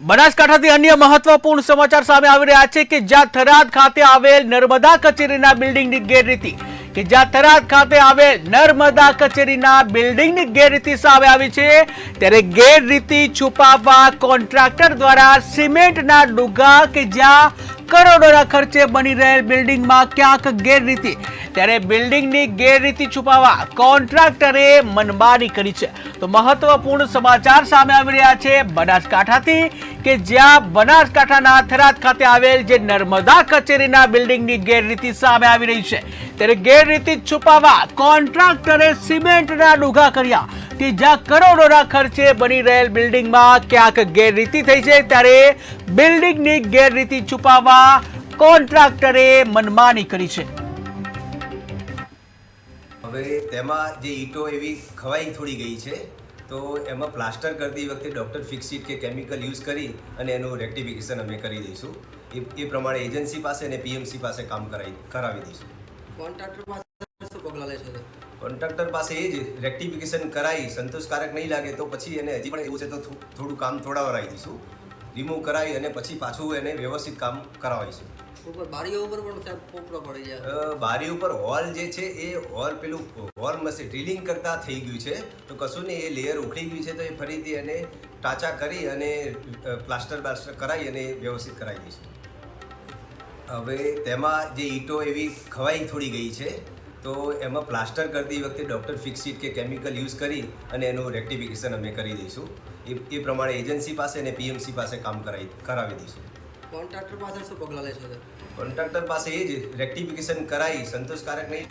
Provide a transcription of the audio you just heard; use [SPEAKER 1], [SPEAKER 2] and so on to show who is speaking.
[SPEAKER 1] બનાસકાંઠાથી અન્ય મહત્વપૂર્ણ સમાચાર સામે આવી રહ્યા છે કે જ્યાં થરાદ ખાતે આવેલ નર્મદા કચેરીના બિલ્ડિંગની ગેરરીતિ. કે જ્યાં થરાદ ખાતે આવેલ નર્મદા કચેરીના બિલ્ડિંગની ગેરરીતિ સામે આવી છે, ત્યારે ગેરરીતિ છુપાવવા કોન્ટ્રાક્ટર દ્વારા સિમેન્ટના ડુગા કે જ્યાં કરોડોના ખર્ચે બની રહેલ બિલ્ડિંગમાં ક્યાંક ગેરરીતિ. ત્યારે બિલ્ડિંગની ગેરરીતિ છુપાવવા કોન્ટ્રાક્ટરે મનમાની કરી છે. તો મહત્વપૂર્ણ સમાચાર સામે આવી રહ્યા છે બનાસકાંઠાથી કે જ્યાં બનાસકાંઠાના થરાદ ખાતે આવેલ જે નર્મદા કચેરીના બિલ્ડિંગની ગેરરીતિ સામે આવી રહી છે. ત્યારે ગેરરીતિ છુપાવવા કોન્ટ્રાક્ટરે સિમેન્ટના ડુઘા કર્યા. કે જ્યાં કરોડોના ખર્ચે બની રહેલ બિલ્ડિંગમાં ક્યાંક ગેરરીતિ થઈ છે, ત્યારે બિલ્ડિંગની ગેરરીતિ છુપાવવા કોન્ટ્રાક્ટરે મનમાની કરી છે.
[SPEAKER 2] હવે તેમાં જે ઈટો એવી ખવાઈ થોડી ગઈ છે. તો એમાં પ્લાસ્ટર કરતી વખતે ડૉક્ટર ફિક્સિટ કે કેમિકલ યુઝ કરી અને એનું રેક્ટિફિકેશન અમે કરી દઈશું. એ એ પ્રમાણે એજન્સી પાસે અને પીએમસી પાસે કામ કરાવી કરાવી દઈશું.
[SPEAKER 3] કોન્ટ્રાક્ટર પાસે શું પગલાં લેશો
[SPEAKER 2] કોન્ટ્રાક્ટર પાસે એ જ રેક્ટિફિકેશન કરાવી સંતોષકારક નહીં લાગે તો પછી એને હજી પણ એવું છે તો થોડું કામ થોડાવરાવી દઈશું. રિમૂવ કરાવી અને પછી પાછું એને વ્યવસ્થિત કામ કરાવીશું
[SPEAKER 3] ઉપર બારીઓ ઉપર પણ સાહેબ પોપડો પડી જાય
[SPEAKER 2] બારી ઉપર હોલ જે છે એ હોલ પેલું હોલ મસી ડ્રિલિંગ કરતા થઈ ગયું છે. તો કશું નહીં એ લેયર ઉખડી ગયું છે તો એ ફરીથી એને ટાચા કરી અને પ્લાસ્ટર બ્લાસ્ટર કરાવી અને વ્યવસ્થિત કરાવી દઈશું. હવે તેમાં જે ઈંટો એવી ખવાઈ થોડી ગઈ છે. તો એમાં પ્લાસ્ટર કરતી વખતે ડૉક્ટર ફિક્સિટ કે કેમિકલ યુઝ કરી અને એનું રેક્ટિફિકેશન અમે કરી દઈશું. એ એ પ્રમાણે એજન્સી પાસે અને પીએમસી પાસે કામ કરાવી કરાવી દઈશું.
[SPEAKER 3] કોન્ટ્રાક્ટર પાસે શું પગલાં લેશો
[SPEAKER 2] કોન્ટ્રાક્ટર પાસે એ જ રેક્ટિફિકેશન કરાવી સંતોષકારક નહીં.